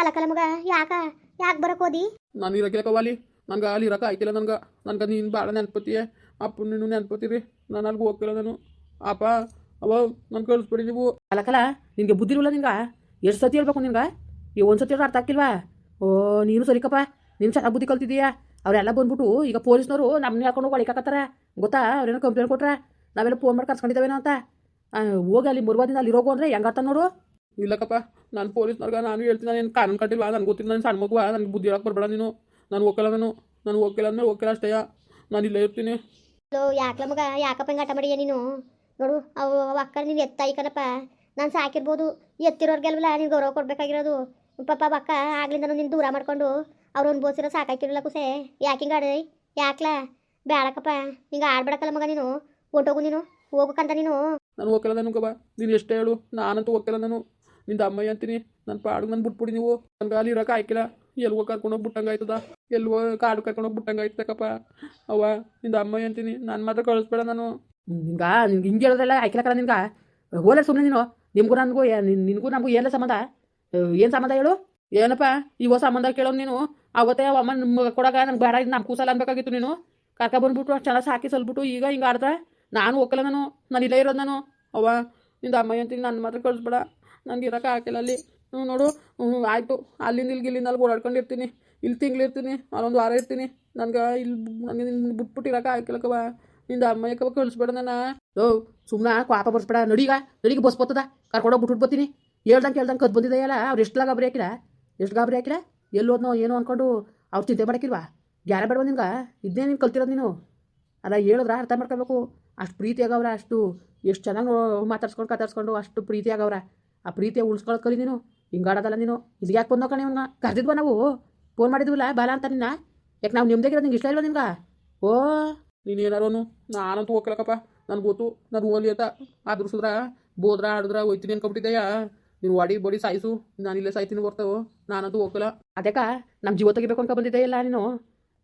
ಅಲಕಲ ಮಗ ಯಾಕ? ಯಾಕೆ ಬರಕ್ ಹೋದಿ? ನಾನು ಇರಕ್ಕೆ ಕವಾಲಿ ನನ್ಗೆ ಅಲ್ಲಿ ಇರಕ್ಕೆ ಆಯ್ತಿಲ್ಲ ನನ್ಗೆ. ನನ್ಗೆ ನೀನು ಭಾಳ ನೆನ್ಪತಿಯೇ. ಅಪ್ಪ ನೀನು ನೆನ್ಪತ್ತೀರಿ ನಾನು ಅಲ್ಲಿಗೆ ಹೋಗ್ತಿಲ್ಲ ನಾನು. ಅಪ್ಪ ಅವ ನಾನು ಕಳಿಸ್ಬಿಡಿ ನೀವು. ಅಲಕಲ ನಿನಗೆ ಬುದ್ಧಿ ಇರಲ್ಲ ನಿಂಗೆ ಎಷ್ಟು ಸತಿ ಹೇಳ್ಬೇಕು ನಿನ್ಗೆ? ಈ ಒಂದು ಸತಿ ಅರ್ಥ ಆಗ್ತಿಲ್ವಾ? ಓ ನೀನು ಸರಿಕಪ್ಪ. ನೀನು ಚೆನ್ನಾಗಿ ಬುದ್ಧಿ ಕಲ್ತಿದೀಯಾ ಅವರೆಲ್ಲ ಬಂದ್ಬಿಟ್ಟು ಈಗ ಪೊಲೀಸ್ನವರು ನಮ್ಮನ್ನ ಹಾಕೊಂಡು ಹೋಗಿ ಒಳಿಕಾಕತ್ತಾರ ಗೊತ್ತಾ? ಅವ್ರೇನೋ ಕಂಪ್ಲೇಂಟ್ ಕೊಟ್ರೆ? ನಾವೆಲ್ಲ ಫೋನ್ ಮಾಡಿ ಕರ್ಸ್ಕೊಂಡಿದ್ದೇವೇನೋ ಅಂತ. ಹೋಗಿ ಅಲ್ಲಿ ಮುರ್ವಾದಿಂದ ಅಲ್ಲಿ ಇರೋಗು ಅಂದರೆ ಹೆಂಗತ್ತ ನೋಡು? ಇಲ್ಲಕ್ಕಪ್ಪ ನಾನು ಪೊಲೀಸ್ನವ್ರಿಗೆ ನಾನು ಹೇಳ್ತೀನಿ ನಾನು ಕಾನೂನು ಕಟ್ಟಿಲ್ಲ ನನಗೆ ಗೊತ್ತಿಲ್ಲ ನಾನು ಸಣ್ಣ ಮಗುವ ನನಗೆ ಬುದ್ಧಿ ಹೇಳಕ್ಕೆ ಬರಬೇಡ ನೀನು. ನಾನು ಹೋಗಲ್ಲ ನಾನು ನಾನು ಹೋಗಿಲ್ಲ ಅಂದ್ರೆ ಹೋಗಿಲ್ಲ ಅಷ್ಟೇ ನಾನು ಇಲ್ಲೇ ಇರ್ತೀನಿ. ಹಲೋ ಯಾಕೆ ಮಗ ಯಾಕಪ್ಪ ಹಿಂಗೆ ಆಟ ಮಾಡಿಯ ನೀನು? ನೋಡು ಅವು ಅಕ್ಕ ನೀನು ಎತ್ತಾಯಿ ಕಣಪ್ಪ. ನಾನು ಸಾಕಿರ್ಬೋದು ಎತ್ತಿರೋರ್ಗೆಲ್ವಲ್ಲ ನೀನು ಗೌರವ ಕೊಡಬೇಕಾಗಿರೋದು. ಪಾಪ ಅಕ್ಕ ಆಗ್ಲಿಂದ ನೀನು ದೂರ ಮಾಡ್ಕೊಂಡು ಅವ್ರು ಅನ್ಬೋಸಿರೋ ಸಾಕಾಕಿರಲ್ಲ ಕುಸೆ. ಯಾಕೆ ಹಿಂಗೆ ಆಡಿ ಯಾಕ್ಲ? ಬೇಡಕ್ಕಪ್ಪ ಹಿಂಗೆ ಆಡ್ಬೇಡಕ್ಕಲ್ಲ ಮಗ ನೀನು. ಹೊಂಟೋಗು ನೀನು ಹೋಗ್ಬೇಕಂತ ನೀನು. ನಾನು ಹೋಗಲ್ಲ ನನಗೆ ನೀನು ಎಷ್ಟೇ ಹೇಳು ನಾನಂತೂ ಹೋಗಲ್ಲ ನಾನು. ನಿಂದ ಅಮ್ಮಯ್ಯ ಅಂತೀನಿ. ನನ್ನ ಪಾಡು ನಾನು ಬಿಟ್ಬಿಡಿ ನೀವು. ನನ್ಗೆ ಅಲ್ಲಿ ಇರೋಕೆ ಆಯ್ಕಿಲ್ಲ. ಎಲ್ಗೋ ಕರ್ಕೊಂಡೋಗಿ ಬಿಟ್ಟಂಗೆ ಆಯ್ತದ. ಎಲ್ಗೋ ಕಾಡು ಕರ್ಕೊಂಡೋಗಿ ಬಿಟ್ಟಂಗೆ ಆಯ್ತಕ್ಕಪ್ಪ ಅವ್ವ ನಿಂದ ಅಮ್ಮಯ್ಯ ಅಂತೀನಿ. ನಾನು ಮಾತ್ರ ಕಳಿಸ್ಬೇಡ ನಾನು. ನಿಂಗ ನಿನ್ಗೆ ಹಿಂಗೆ ಹೇಳೋದ್ರಲ್ಲ ಆಯ್ಕಿಲ್ಲಕಲ್ಲ ನಿನ್ಗೆ. ಹೋಲ ಸುಮ್ಮನೆ ನೀನು. ನಿಮಗೂ ನನಗೂ ನಿನಗೂ ನಮಗೂ ಏನೇ ಸಂಬಂಧ? ಏನು ಸಂಬಂಧ ಹೇಳು? ಏನಪ್ಪ ಇವ ಸಂಬಂಧ ಕೇಳೋ ನೀನು? ಅವತ್ತೇ ಅಮ್ಮ ನಿಮ್ಗೆ ಕೊಡಕ ನಂಗೆ ಬೇಡ ಇದು ನಮ್ಮ ಕೂಸಲ್ಲ ಅನ್ಬೇಕಾಗಿತ್ತು ನೀನು. ಕರ್ಕ ಬಂದ್ಬಿಟ್ಟು ಅಷ್ಟು ಚೆನ್ನಾಗಿ ಸಾಕಿ ಸಲ್ಬಿಟ್ಟು ಈಗ ಹಿಂಗೆ ಆಡ್ದೆ. ನಾನು ಹೋಗಲ್ಲ ನಾನು. ನಾನು ಇಲ್ಲೇ ಇರೋದು ನಾನು. ಅವ್ವ ನಿಂದ ಅಮ್ಮಯ್ಯ ಅಂತೀನಿ. ನನ್ನ ಮಾತ್ರ ಕಳಿಸ್ಬೇಡ. ನನಗೆ ಇರೋಕೆ ಹಾಕಿಲ್ಲ ಅಲ್ಲಿ. ನೋಡು. ಹ್ಞೂ ಆಯಿತು. ಅಲ್ಲಿಂದ ಇಲ್ಲಿ ಇಲ್ಲಿಂದ ಓಡಾಡ್ಕೊಂಡಿರ್ತೀನಿ. ಇಲ್ಲಿ ತಿಂಗಳಿರ್ತೀನಿ. ಅಲ್ಲೊಂದು ವಾರ ಇರ್ತೀನಿ. ನನಗೆ ಇಲ್ಲಿ ನನಗೆ ನಿನ್ನ ಬಿಟ್ಬಿಟ್ಟು ಇರೋಕೆ ಹಾಕಿಲ್ಲಕ್ಕವ ನಿಂದ ಅಮ್ಮಯ್ಯಕ್ಕವ ಕಳಿಸ್ಬೇಡ ನಾನು. ಓ ಸುಮ್ಮನೆ ಕ್ವಾಪ ಬರ್ಸ್ಬೇಡ. ನಡೀಗ. ನಡಿಗೆ ಬಸ್ ಬರ್ತದ. ಕರ್ಕೊಂಡೋಗಿ ಬಿಟ್ಬಿಟ್ಟು ಬರ್ತೀನಿ. ಹೇಳ್ದಂಗೆ ಕೇಳ್ದಂಗೆ ಕದ್ ಬಂದಿದೆಯಲ್ಲ, ಅವ್ರು ಎಷ್ಟು ಗಾಬರಿ ಹಾಕಿಲ್ಲ ಎಷ್ಟು ಗಾಬರಿ ಹಾಕಿಲ್ಲ ಎಲ್ಲಿ ಹೋದ್ನೋ ಏನೋ ಅಂದ್ಕೊಂಡು ಅವ್ರು ಚಿಂತೆ ಮಾಡಕ್ಕಿಲ್ವಾ? ಗ್ಯಾರ ಬೇಡವ ನಿನ್ಗೆ? ಇದನ್ನೇ ನೀನು ಕಲ್ತಿರೋದು ನೀನು? ಅಲ್ಲ, ಹೇಳಿದ್ರೆ ಅರ್ಥ ಮಾಡ್ಕೋಬೇಕು. ಅಷ್ಟು ಪ್ರೀತಿಯಾಗವ್ರ ಅಷ್ಟು, ಎಷ್ಟು ಚೆನ್ನಾಗಿ ಮಾತಾಡ್ಸ್ಕೊಂಡು ಕತಾಡ್ಸ್ಕೊಂಡು ಅಷ್ಟು ಪ್ರೀತಿ ಆಗವ್ರ ಆ ಪ್ರೀತಿಯ ಉಳಿಸ್ಕೊಳ್ಳೋದು ಕಲಿ ನೀನು ಹಿಂಗಾಡೋದಲ್ಲ ನೀನು. ಇಲ್ಲಿಗೆ ಯಾಕೆ ಬಂದೋ ಕಣೆ ಇವನ್ನ ಕರೆದಿದ್ವ ನಾವು? ಫೋನ್ ಮಾಡಿದ್ವಿಲ್ಲ ಬಾಲ ಅಂತ ನಿನ್ನ? ಯಾಕೆ ನಾವು ನಿಮ್ದಾಗಿರೋದು ನಿಂಗೆ ಇಷ್ಟ ಇಲ್ವಾ ನಿಮ್ಗೆ? ಓ. ನೀನು ಏನಾರೋನು ನಾನಂತೂ ಹೋಗ್ಲಕ್ಕಪ್ಪ ನನಗೆ ಗೊತ್ತು ನಾನು ಓಲಿ ಅಂತ. ಆದ್ರೂ ಸುದ್ರ ಬೋದ್ರ ಆಡಿದ್ರ ಹೋಯ್ತೀನಿ ಅನ್ಕೊಬಿಟ್ಟಿದ್ದೆಯಾ ನೀನು ಒಡಿ ಬಡಿ ಸಾಯಿಸು. ನಾನು ಇಲ್ಲೇ ಸಾಯ್ತೀನಿ ಬರ್ತಾವೆ ನಾನಂತೂ ಹೋಗಲ್ಲ ಅದಕ್ಕ ನಮ್ಮ ಜೀವ ತೆಗಿಬೇಕು ಅನ್ಕೊ ಬಂದಿದ್ದೆ ಇಲ್ಲ ನೀನು?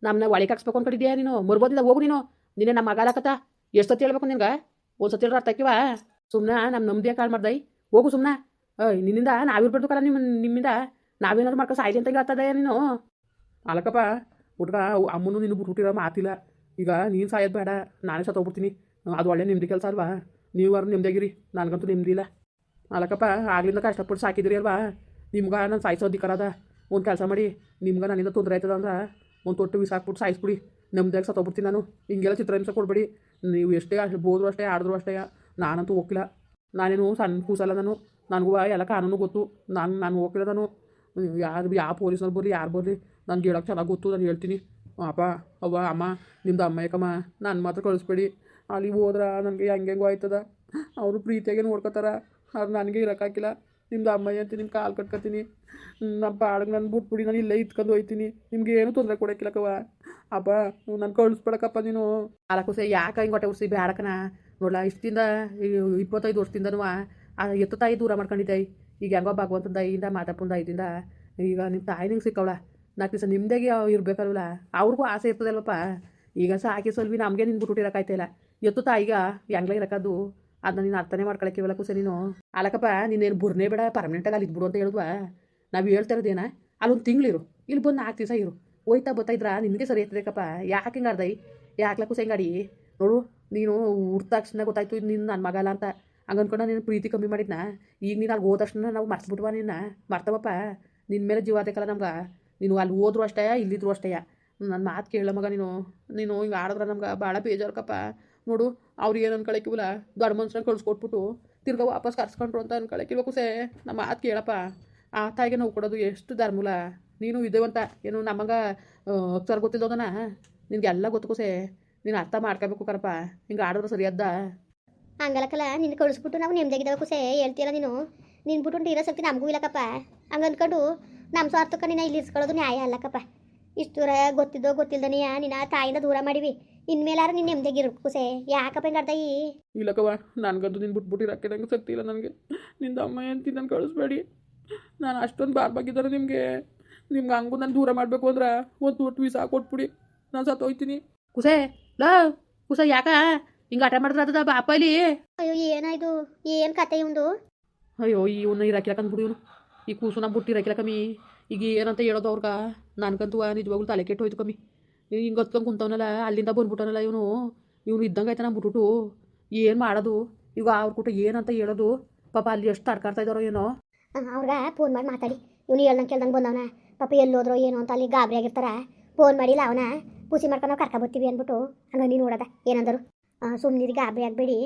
ನಮ್ಮನ್ನ ಒಳಗೆ ಹಾಕ್ಸ್ಬೇಕು ಅನ್ಕೊಂಡಿದ್ಯಾ ನೀನು? ಮರ್ಬೋದಿಲ್ಲ ಹೋಗು ನೀನು. ನಿನ್ನೆ ನಮ್ಮ ಮಗಾಲಕತ್ತ ಎಷ್ಟು ಸತಿ ಹೇಳ್ಬೇಕು ನಿನ್ಗೆ? ಒಂದು ಸತಿ ಹೇಳಿದ್ರೆ ತಕ್ಕಿವ ಸುಮ್ಮನೆ ನಮ್ಮ ನಮ್ದಿಯ ಕಾಳು ಮಾಡ್ದೈ. ಹೋಗು ಸುಮ್ಮನೆ ಏಯ್, ನಿನ್ನಿಂದ ಕಲ ನಿಮ್ಮ ನಿಮ್ಮಿಂದ? ನಾವೇನಾದ್ರು ಮಾಡ್ಕೊ ಸಾಯ್ಲಿ ಅಂತ ಹೇಳ್ತದ ನೀನು. ಅಲ್ಲಕಪ್ಪ ಹುಡ್ಗ, ಅಮ್ಮನೂ ನಿನ್ನ ಹುಟ್ಟಿರೋ ಮಾತಿಲ್ಲ. ಈಗ ನೀನು ಸಾಯೋದು ಬೇಡ, ನಾನೇ ಸತ್ತೋಗ್ಬಿಡ್ತೀನಿ ಅದು ಒಳ್ಳೆ ನಿಮ್ದು ಕೆಲಸ ಅಲ್ವಾ? ನೀವು ಅವ್ರು ನಿಮ್ದಾಗಿರಿ ನನಗಂತೂ ನೆಮ್ಮದಿ ಇಲ್ಲ. ಆಗ್ಲಿಂದ ಕಷ್ಟಪಟ್ಟು ಸಾಕಿದ್ರಿ ಅಲ್ವಾ? ನಿಮ್ಗೆ ನಾನು ಸಾಯಿಸೋ ಅಧಿಕಾರ ಅದ ಒಂದು ಕೆಲಸ ಮಾಡಿ, ನಿಮ್ಗೆ ನನ್ನಿಂದ ತೊಂದರೆ ಆಯ್ತದ ಅಂದ್ರೆ ಒಂದು ತೊಟ್ಟು ಬಿಸಾಕ್ಬಿಟ್ಟು ಸಾಯಿಸ್ಬಿಡಿ. ನಮ್ದಾಗ ಸತ್ತೋಗ್ಬಿಡ್ತೀನಿ ನಾನು. ಹಿಂಗೆಲ್ಲ ಚಿತ್ರಹಿಂಸೆ ಕೊಡ್ಬೇಡಿ. ನೀವು ಎಷ್ಟೇ ಬೋದ್ರು ಅಷ್ಟೇ, ಆಡಿದ್ರು ಅಷ್ಟೇ, ನಾನಂತೂ ಹೋಗಿಲ್ಲ ನಾನೇನು ಸಣ್ಣ ಕೂಸಲ್ಲ ನಾನು ನನಗೂ ಎಲ್ಲ ಕಾನೂನು ಗೊತ್ತು, ನಾನು ನಾನು ಹೋಗಿಲ್ಲ ನಾನು ಯಾರು, ಯಾವ ಪೊಲೀಸ್ನವ್ರು ಬರಲಿ, ಯಾರು ಬರಲಿ, ನನಗೆ ಹೇಳೋಕೆ ಚೆನ್ನಾಗಿ ಗೊತ್ತು, ನಾನು ಹೇಳ್ತೀನಿ. ಅಪ್ಪ, ಅವ್ವ, ಅಮ್ಮ ನಿಮ್ಮದು ಅಮ್ಮ ಯಾಕಮ್ಮ ನಾನು ಮಾತ್ರ ಕಳಿಸ್ಬೇಡಿ. ಅಲ್ಲಿ ಹೋದ್ರೆ ನನಗೆ ಹೆಂಗೆ ಹೆಂಗೋ ಆಯ್ತದ? ಅವರು ಪ್ರೀತಿಯಾಗೆ ನೋಡ್ಕೊತಾರ. ಅದು ನನಗೆ ಇರೋಕ್ಕಾಗಿಲ್ಲ ನಿಮ್ಮದು ಅಮ್ಮಯ್ಯ ಅಂತ ನಿಮ್ಮ ಕಾಲು ಕಟ್ಕೊತೀನಿ. ನಮ್ಮ ಪಾಡಿಗೆ ನಾನು ಬಿಟ್ಬಿಡಿ, ನಾನು ಇಲ್ಲೇ ಇತ್ಕೊಂಡು ಹೋಯ್ತೀನಿ. ನಿಮ್ಗೆ ಏನು ತೊಂದರೆ ಕೊಡೋಕ್ಕಿಲ್ಲಕವ ಅಪ್ಪ, ನಾನು ಕಳಿಸ್ಬೇಡಕ್ಕಪ್ಪ ನೀನು. ಅಲಕುಸೆ ಯಾಕೆ ಹಿಂಗೆ ಹೊಟ್ಟೆ ಉರ್ಸಿ? ಬ್ಯಾಡಕನ? ನೋಡ್ಲಾ, ಇಷ್ಟಿಂದ ಇಪ್ಪತ್ತೈದು ವರ್ಷದಿಂದನೂ ಎತ್ತು ತಾಯಿ ದೂರ ಮಾಡ್ಕೊಂಡಿದ್ದೆ. ಈಗ ಹೆಂಗೋ ಭಗವಂತನ ದಯಿಂದ ಮಾತಪ್ಪನ ದಯದಿಂದ ಈಗ ನಿಮ್ಮ ತಾಯಿ ನಿಂಗೆ ಸಿಕ್ಕವಳ. ನಾಲ್ಕು ದಿವಸ ನಿಮ್ದಾಗೆ ಇರಬೇಕಲ್ವಲ್ಲ, ಅವ್ರಿಗೂ ಆಸೆ ಇರ್ತದಲ್ವಪ್ಪ. ಈಗ ಸಾಕಿ ಸಲ್ವಿ ನಮಗೆ ನಿನ್ ಬಿಟ್ಬಿಟ್ಟಿರಕ್ಕಾಯ್ತಿಲ್ಲ ಎತ್ತು ತಾಯಿಗ ಹೆಂಗ್ಲ ಇರಕ್ಕದು ಅದನ್ನ ನೀನು ಅರ್ಥನೇ ಮಾಡ್ಕೊಳಕ್ಕಿವಲ್ಲ ಕುಸೆ ನೀನು. ಅಲ್ಲಕ್ಕಪ್ಪ ನೀನೇನು ಬುರ್ನೇ ಬೇಡ ಪರ್ಮನೆಂಟಾಗಿ ಅಲ್ಲಿ ಇದ್ಬಿಡು ಅಂತ ಹೇಳಿದ್ವಾ? ನಾವು ಹೇಳ್ತಾ ಇರೋದೇನ ಅಲ್ಲೊಂದು ತಿಂಗಳಿರು ಇಲ್ಲಿ ಬಂದು ನಾಲ್ಕು ದಿವಸ ಇರು. ಹೋಯ್ತಾ ಬರ್ತಾ ಇದ್ರ? ನಿನಗೆ ಸರಿ ಆಯ್ತದಕ್ಕಪ್ಪ ಯಾಕೆ ಹಿಂಗೆ ಯಾಕೆ ಯಾಕ್ಲಕ್ಕೂ ಹೆಂಗಾಡಿ ನೋಡು ನೀನು ಉರ್ದ ತಕ್ಷಣ ಗೊತ್ತಾಯ್ತು ಇದು ನಿನ್ನ ನನ್ನ ಮಗಲ್ಲ ಅಂತ. ಹಂಗೆ ಅಂದ್ಕೊಂಡು ನೀನು ಪ್ರೀತಿ ಕಮ್ಮಿ ಮಾಡಿದ್ನ? ಈಗ ನೀನು ಅಲ್ಲಿ ಹೋದ ತಕ್ಷಣ ನಾವು ಮರ್ತುಬಿಟ್ವ ನಿನ್ನ? ಮರ್ತವಪ್ಪ? ನಿನ್ನ ಮೇಲೆ ಜೀವ ಅದಕ್ಕಲ್ಲ ನಮ್ಗೆ? ನೀನು ಅಲ್ಲಿ ಹೋದ್ರು ಅಷ್ಟೇ, ಇಲ್ಲಿದ್ರು ಅಷ್ಟೇ. ನನ್ನ ಮಾತು ಕೇಳ ಮಗ ನೀನು. ನೀನು ಹಿಂಗೆ ಆಡಿದ್ರೆ ನಮ್ಗೆ ಭಾಳ ಬೇಜಾರ್ಕಪ್ಪ. ನೋಡು, ಅವ್ರು ಏನು ಅನ್ಕೊಳಕಿವಲ್ಲ ದೊಡ್ಡ ಮನುಷ್ಯನ ಕಳ್ಸ್ಕೊಟ್ಬಿಟ್ಟು ತಿರ್ಗಾ ವಾಪಸ್ ಕರ್ಸ್ಕೊಂಡ್ರು ಅಂತ ಅನ್ಕೊಳಕಿಲ್ವ ಕುಸೆ? ನಮ್ಮ ಮಾತು ಕೇಳಪ್ಪ. ಆ ತಾಯಿಗೆ ನಾವು ಕೊಡೋದು ಎಷ್ಟು ಧರ್ಮೂಲ? ನೀನು ಇದೇವಂತ, ಏನು ನಮಗೆ ಅಕ್ಷರ ಗೊತ್ತಿದ್ದೋದನ ನಿನಗೆಲ್ಲ ಗೊತ್ತು ಕುಸೆ. ನೀನು ಅರ್ಥ ಮಾಡ್ಕೋಬೇಕು ಕರಪ್ಪ. ಹಿಂಗೆ ಆಡಿದ್ರೆ ಸರಿಯದ್ದ ಹಂಗಲಕ್ಕಲ್ಲ ನಿನ್ನ ಕಳಿಸ್ಬಿಟ್ಟು ನಾವು ನೆಮ್ಮದಿಯಾಗಿದ್ದಾವೆ ಕುಸೆ ಹೇಳ್ತೀಯಲ್ಲ ನೀನು? ನಿನ್ ಬಿಟ್ಟು ಇರೋ ಶಕ್ತಿ ನಮಗೂ ಇಲ್ಲಕ್ಕಪ್ಪ ಹಂಗೆ ಅಂದ್ಕೊಂಡು ನಮ್ಮ ಸ್ವಾರ್ಥಕ್ಕ ನಿನ್ನ ಇಲ್ಲಿ ಇರ್ಸ್ಕೊಳ್ಳೋದು ನ್ಯಾಯ ಅಲ್ಲಕ್ಕಪ್ಪ ಇಷ್ಟು ದೂರ ಗೊತ್ತಿದ್ದೋ ಗೊತ್ತಿಲ್ದನೆಯ ನಿನ್ನ ತಾಯಿಂದ ದೂರ ಮಾಡಿವಿ. ಇನ್ಮೇಲಾರು ನೀನು ನೆಮ್ಮದಿಯಾಗಿರು ಕುಸೆ. ಯಾಕಪ್ಪ ಹಿಂಗೆ ಅರ್ಧಾಯಿ ಇಲ್ಲಕ್ಕವ ನನಗಂತೂ ನಿನ್ನ ಬಿಟ್ಬಿಟ್ಟು ನಂಗೆ ಶಕ್ತಿ ಇಲ್ಲ ನನಗೆ. ನಿಂದ ಅಮ್ಮ ಏನು ನಾನು ಕಳಿಸ್ಬೇಡಿ. ನಾನು ಅಷ್ಟೊಂದು ಬಾರ್ ಬಾಗಿದ್ದಾರೆ ನಿಮಗೆ. ನಿಮ್ಗೆ ಹಂಗೂ ನಾನು ದೂರ ಮಾಡಬೇಕು ಅಂದ್ರೆ ಒಂದು ಒಟ್ಟು ವೀಸಾ ಕೊಟ್ಬಿಡಿ. ನಾನು ಸತ್ತೋಯ್ತೀನಿ. ಕುಸೆ ಲೋ ಕುಸ ಯಾಕ? ಹಿಂಗ ಆಟ ಮಾಡಿದ್ರೆ ಅದ ಬಾಪ ಇಲ್ಲಿ ಅಯ್ಯೋ ಏನಾಯ್ತು? ಏನ್ ಕತೆ ಇವಂದು? ಅಯ್ಯೋ ಇವನ್ನ ಇರಾಕಿಲ್ಲ ಬಿಡು ಇವನು. ಈ ಕೂಸು ನಮ್ಮ ಬುಟ್ಟಿ ಇರಾಕಿಲ್ಲ ಕಮ್ಮಿ. ಈಗ ಏನಂತ ಹೇಳೋದು ಅವ್ರಗ? ನನ್ಕಂತೂ ನಿಜವಾಗ್ಲೂ ತಲೆ ಕೆಟ್ಟು ಹೋಯ್ತು ಕಮ್ಮಿ. ಹಿಂಗೆ ಹೊತ್ಕೊಂಡು ಕುಂತವನಲ್ಲ ಅಲ್ಲಿಂದ ಬಂದ್ಬಿಟ್ಟವನಲ್ಲ ಇವನು. ಇವನು ಇದ್ದಂಗೆ ಆಯ್ತಾನ ಬಿಟ್ಬಿಟ್ಟು ಏನು ಮಾಡೋದು? ಈಗ ಅವ್ರ ಕೂಟ ಏನಂತ ಹೇಳೋದು? ಪಾಪ ಅಲ್ಲಿ ಎಷ್ಟು ತಡ್ಕಾಡ್ತಾ ಇದ್ದಾರೋ ಏನೋ. ಅವ್ರಗ ಫೋನ್ ಮಾಡಿ ಮಾತಾಡಿ. ಇವನು ಹೇಳ್ದಂಗೆ ಕೇಳ್ದಂಗೆ ಬಂದವನ. ಪಾಪ ಎಲ್ಲೋದ್ರೋ ಏನೋ ಅಂತ ಅಲ್ಲಿ ಗಾಬರಿ ಆಗಿರ್ತಾರ ಫೋನ್ ಮಾಡಿಲ್ಲ ಅವನ. ಪೂಸಿ ಮಾಡ್ಕೊಂಡು ನಾವು ಕರ್ಕೊಬರ್ತೀವಿ ಅಂದ್ಬಿಟ್ಟು ಹಂಗೆ ನೀನು ನೋಡದ, ಏನಂದರು? ಸುಮ್ಮನಿರಿ ಗಾಬರಿ ಆಗಬೇಡಿ.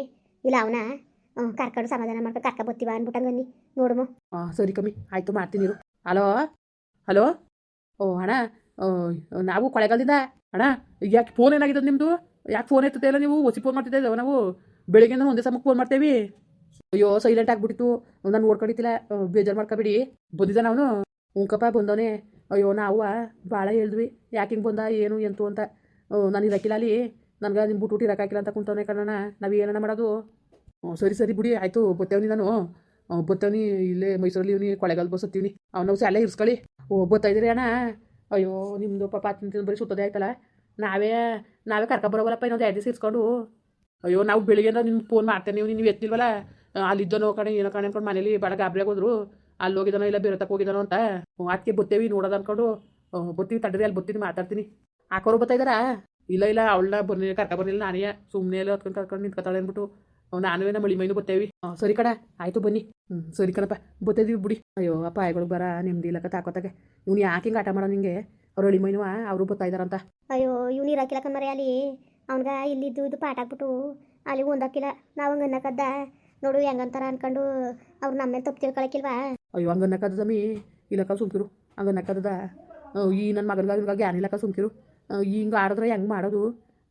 ಇಲ್ಲ ಅವನ ಕರ್ಕೊಂಡು ಸಮಾಧಾನ ಮಾಡ್ಕೊಂಡು ಕರ್ಕೊಬರ್ತೀವ ಅಂದ್ಬಿಟ್ಟು ಹಂಗನ್ನಿ ನೋಡುಮು. ಸರಿ ಕಮ್ಮಿ, ಆಯಿತು ಮಾಡ್ತೀನಿ ಹಲೋ? ಹಲೋ? ಓ, ಅಣ್ಣ ನಾವು ಕೊಳೆಗಾಲದಿಂದ, ಅಣ್ಣ, ಯಾಕೆ ಫೋನ್ ಏನಾಗಿದೆ ನಿಮ್ಮದು ಯಾಕೆ ಫೋನ್ ಎತ್ತದೆ ಇಲ್ಲ ನೀವು? ಹೊಸಿ ಫೋನ್ ಮಾಡ್ತಿದ್ದೆ ನಾವು? ಬೆಳಿಗ್ಗೆ ಒಂದೇ ಸಮಕ್ಕೆ ಫೋನ್ ಮಾಡ್ತೇವೆ. ಅಯ್ಯೋ ಸೈಲೆಂಟ್ ಆಗಿಬಿಟ್ಟಿತ್ತು. ನಾನು ನೋಡ್ಕೊಂಡಿದ್ದಿಲ್ಲ ಬೇಜಾರು ಮಾಡ್ಕೊಬೇಡಿ. ಬಂದಿದ್ದಾನ ಅವನು ಉಂಕಪ್ಪ ಬಂದವನೇ. ಅಯ್ಯೋ ನಾವು ಭಾಳ ಹೇಳಿದ್ವಿ. ಯಾಕೆ ಹಿಂಗೆ ಬಂದ, ಏನು, ಎಂತು ಅಂತ. ನಾನು ಇರಕ್ಕಿಲ್ಲ ಅಲ್ಲಿ. ನನಗೆ ನಿಮ್ಮ ಬಿಟ್ಟು ಇರೋಕ್ಕಾಗಿಲ್ಲ ಅಂತ ಕುಂತವನೇ ಕಣ್ಣಣ್ಣ. ನಾವು ಏನಣ್ಣ ಮಾಡೋದು? ಸರಿ ಸರಿ ಬಿಡಿ, ಆಯಿತು. ಬತ್ತೇವ್ನಿ ನಾನು. ಬತ್ತವ್ನಿ ಇಲ್ಲೇ ಮೈಸೂರಲ್ಲಿ ಇವ್ನಿ, ಕೊಳೆಗಾಲ ಬಸ್ ಹತ್ತೀವ್ನಿ ಸಹ ಅಲ್ಲೇ ಇರ್ಸ್ಕೊಳ್ಳಿ. ಓ ಬತ್ತಾಯಿದ್ರಿ ಅಣ್ಣ? ಅಯ್ಯೋ ನಿಮ್ಮದು ಪಾಪ ಅತ್ತಿನ ಬರೀ ಸುತ್ತದೆ ಆಯ್ತಲ್ಲ. ನಾವೇ ನಾವೇ ಕರ್ಕೊಬರೋವಲ್ಲಪ್ಪ ಇನ್ನೊಂದು ಎರಡು ದಿವಸ ಇರ್ಸ್ಕೊಂಡು. ಅಯ್ಯೋ, ನಾವು ಬೆಳಿಗ್ಗೆ ನಿಮ್ಗೆ ಫೋನ್ ಮಾಡ್ತೇನೆ ನೀವು ನೀವು ಎತ್ತಿಲ್ವಲ್ಲ? ನೋ ಕಣೆ, ಏನೋ ಕಣೆ ಅಂದ್ಕೊಂಡು ಮನೇಲಿ ಭಾಳ ಗಾಬರಿ ಆಗೋದ್ರು ಅಲ್ಲಿ ಹೋಗಿದಾನೋ ಇಲ್ಲ ಬೇರೆ ತಕ್ಕ ಹೋಗಿದಾನೋ ಅಂತ ಅದಕ್ಕೆ ಬತ್ತೇವಿ ನೋಡೋದು ಅನ್ಕೊಂಡು ಬತ್ತೀವಿ ತಡ್ರಿ, ಅಲ್ಲಿ ಬತ್ತೀನಿ ಮಾತಾಡ್ತೀನಿ. ಹಾಕೋರು ಬತ್ತಾಯಿದ್ದಾರಾ ಇಲ್ಲ ಇಲ್ಲ, ಅವಳನ್ನ ಬರ್ನಿ ಕರ್ಕ ಬರ್ಲಿಲ್ಲ ನಾನೇ ಸುಮ್ಮನೆ ಎಲ್ಲ ಹೊತ್ಕೊಂಡು ಕರ್ಕೊಂಡು ನಿಂತ್ಕೊತಾಳೆ ಅಂದ್ಬಿಟ್ಟು ನಾನು ನಮ್ಮ ಮಳಿ ಮೈನು ಬತ್ತೇವಿ ಸರಿ ಕಣ, ಆಯಿತು ಬನ್ನಿ. ಹ್ಞೂ ಸರಿ ಕಣಪ್ಪ ಬತ್ತಿದ್ವಿ ಬಿಡಿ. ಅಯ್ಯೋ, ಅಪ್ಪ, ಆಯ್ಗಳು ಬರ, ನೆಮ್ಮದಿ ಇಲ್ಲಕ ತಾಕೋತಾಗೆ. ಇವ್ನು ಯಾಕೆ ಹಿಂಗೆ ಆಟ ಮಾಡೋ ನಿಂಗೆ? ಅವ್ರು ಹಳಿ ಮೈನುವ ಅವರು ಬತ್ತಾಯಿದಾರಂತ ಅಯ್ಯೋ, ಇವ್ನು ಇರಾಕಿಲ್ಲ ಕಮ್ಮರೆ ಅಲ್ಲಿ. ಅವ್ನ್ಗೆ ಇಲ್ಲಿದ್ದು ಇದು ಪಾಠ ಹಾಕ್ಬಿಟ್ಟು ಅಲ್ಲಿ ಒಂದಾಕಿಲ್ಲ ನಾವು ಹಂಗೆ ಅನ್ನಕ್ಕದ್ದ ನೋಡು ಹೆಂಗಂತಾರ ಅನ್ಕೊಂಡು ಅವ್ರು ನಮ್ಮ ಮೇಲೆ ತಪ್ಪು ತಿಳ್ಕೊಳಕಿಲ್ವಾ? ಅಯ್ಯೋ ಹಂಗ ನಕ್ಕದ ತಮ್ಮಿ ಇಲ್ಲಕ್ಕ ಸುಮ್ಕಿರು. ನಕ್ಕದ ಈ ನನ್ನ ಮಗನಿಗಾಗಿ ಇವಾಗ ಏನಿಲ್ಲಕ್ಕ ಸುಮ್ಕಿರು? ಹಿಂಗೆ ಆಡಿದ್ರೆ ಹೆಂಗೆ ಮಾಡೋದು?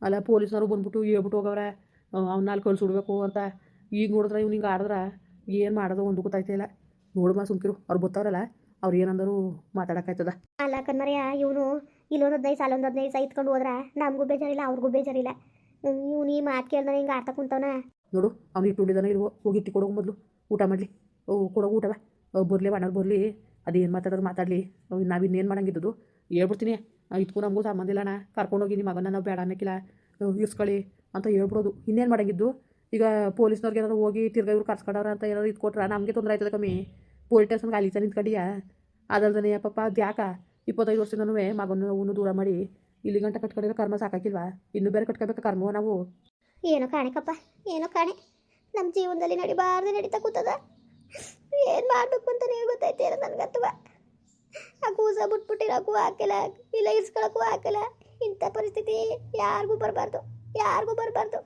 ಅಲ್ಲ ಪೊಲೀಸ್ನವರು ಬಂದ್ಬಿಟ್ಟು ಹೇಳ್ಬಿಟ್ಟು ಹೋಗವ್ರೆ. ಅವ್ನ ಅಲ್ಲಿ ಕಳ್ಸಿಡ್ಬೇಕು ಅಂತ. ಈಗ ನೋಡಿದ್ರೆ ಇವ್ನು ಹಿಂಗೆ ಆಡಿದ್ರೆ ಏನು ಮಾಡೋದು ಒಂದು ಗೊತ್ತಾಯ್ತಿಲ್ಲ ಇಲ್ಲ. ನೋಡುವ ಸುಮ್ಕಿರು. ಅವ್ರು ಗೊತ್ತವ್ರಲ್ಲ ಅವ್ರು ಏನಂದರು ಮಾತಾಡೋಕ್ಕಾಯ್ತದ. ಅಲ್ಲ ಕಣ್ಮರೆಯ ಇವನು ಇಲ್ಲೊಂದು ಹದಿನೈದು ಸಾಲ ಒಂದು ಹದಿನೈದು ಸಹ ಇತ್ಕೊಂಡು ಹೋದ್ರ ನಮಗೂ ಬೇಜಾರಿಲ್ಲ ಅವ್ರಿಗೂ ಬೇಜಾರಿಲ್ಲ. ಇವನು ಈ ಮಾತು ಕೇಳ್ದ ಹಿಂಗೆ ಆಡ್ತಾ ಕುಂತವನ. ನೋಡು, ಅವ್ನು ಇಟ್ಟುಕೊಂಡಿದ್ದಾನೆ ಇರುವ ಹೋಗಿ ಇಟ್ಟು ಕೊಡೋ ಮೊದಲು. ಊಟ ಮಾಡಲಿ. ಓ, ಕೊಡೋ, ಊಟವ. ಬರಲಿ ಬಣ್ಣ ಬರಲಿ. ಅದೇನು ಮಾತಾಡೋರು ಮಾತಾಡಲಿ. ನಾವು ಇನ್ನೇನು ಮಾಡಂಗಿದ್ದು ಹೇಳ್ಬಿಡ್ತೀನಿ. ಇದಕ್ಕೂ ನಮಗೂ ಸಂಬಂಧ ಇಲ್ಲ, ಅಣ್ಣ. ಕರ್ಕೊಂಡೋಗಿ ನಿಮ್ಮ ಮಗನ ನಾವು ಬೇಡ ಅನ್ನಕ್ಕಿಲ್ಲ ಇಸ್ಕೊಳ್ಳಿ ಅಂತ ಹೇಳ್ಬಿಡೋದು. ಇನ್ನೇನು ಮಾಡಂಗಿದ್ದು? ಈಗ ಪೊಲೀಸ್ನವ್ರಿಗೆ ಏನಾದ್ರು ಹೋಗಿ ತಿರ್ಗಾ ಇವ್ರು ಕರ್ಸ್ಕೊಂಡವ್ರ ಅಂತ ಏನಾದ್ರು ಇದು ನಮಗೆ ತೊಂದರೆ ಆಯ್ತದ ಕಮ್ಮಿ. ಪೊಲೀಸ್ ಸ್ಟೇಷನ್ಗೆ ಅಲ್ಲಿ ಕಡಿಯ ಅದಲ್ದೇ ಪಾಪ ದ್ಯಾಕ ಯಾಕ ಇಪ್ಪತ್ತೈದು ವರ್ಷದಿಂದನೂ ಮಗನ ಅವನು ದೂರ ಮಾಡಿ, ಇಲ್ಲಿ ಗಂಟ ಕಟ್ಕೊಂಡಿರೋ ಕರ್ಮ ಸಾಕಾಗಿಲ್ವಾ ಇನ್ನೂ ಬೇರೆ ಕಟ್ಕೋಬೇಕು ಕರ್ಮವ ನಾವು? ಏನೋ ಕಾಣೆಕಪ್ಪ ಏನೋ ಕಾಣೆ. ನಮ್ಮ ಜೀವನದಲ್ಲಿ ನಡಿಬಾರ್ದು ನಡೀತಾ ಕೂತದ. ಏನು ಮಾಡಬೇಕು ಅಂತ ನೀವು ಗೊತ್ತೈತೆ ನನಗತ್ತವ ಆ ಕೂಸ ಬಿಟ್ಬಿಟ್ಟಿರೋಕ್ಕೂ ಹಾಕಿಲ್ಲ ಇಲ್ಲ ಇರ್ಸ್ಕೊಳಕ್ಕೂ ಹಾಕಿಲ್ಲ ಇಂಥ ಪರಿಸ್ಥಿತಿ ಯಾರಿಗೂ ಬರಬಾರ್ದು ಯಾರಿಗೂ ಬರಬಾರ್ದು.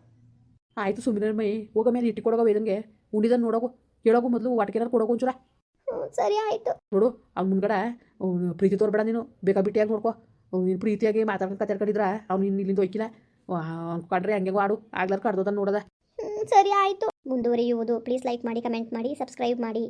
ಆಯಿತು ಸುಮ್ಮನೆ ಮೈ ಹೋಗ ಮೇಲೆ ಇಟ್ಟು ಇದಂಗೆ. ಉಂಡಿದನ್ನು ನೋಡೋಗು ಹೇಳೋಗು ಮೊದಲು ವಾಟಿಕೆನಾರು ಕೊಡೋಗು ಒಂಚೂರ. ಸರಿ ಆಯಿತು. ನೋಡು ಅವ್ನ ಮುಂದ್ಗಡೆ ಪ್ರೀತಿ ತೋರ್ಬೇಡ ನೀನು. ಬೇಕಾ ಬಿಟ್ಟಿಯಾಗಿ ನೋಡ್ಕೊ. ನೀನು ಪ್ರೀತಿಯಾಗಿ ಮಾತಾಡ್ಕೊಂಡು ಕತ್ತಾಡ್ಕೊಂಡಿದ್ರ ಅವ್ನು ಇನ್ನು ಇಲ್ಲಿಂದ ಒಯ್ಕಿಲ್ಲ. ಕಂಡ್ರೆ, ಹಂಗೆ ಆಡು ಆಗ್ಲಾರ ಕಡ್ದೋದ ನೋಡದ. ಸರಿ ಆಯ್ತು. ಮುಂದುವರಿಯುವುದು. ಪ್ಲೀಸ್ ಲೈಕ್ ಮಾಡಿ ಕಮೆಂಟ್ ಮಾಡಿ ಸಬ್ಸ್ಕ್ರೈಬ್ ಮಾಡಿ.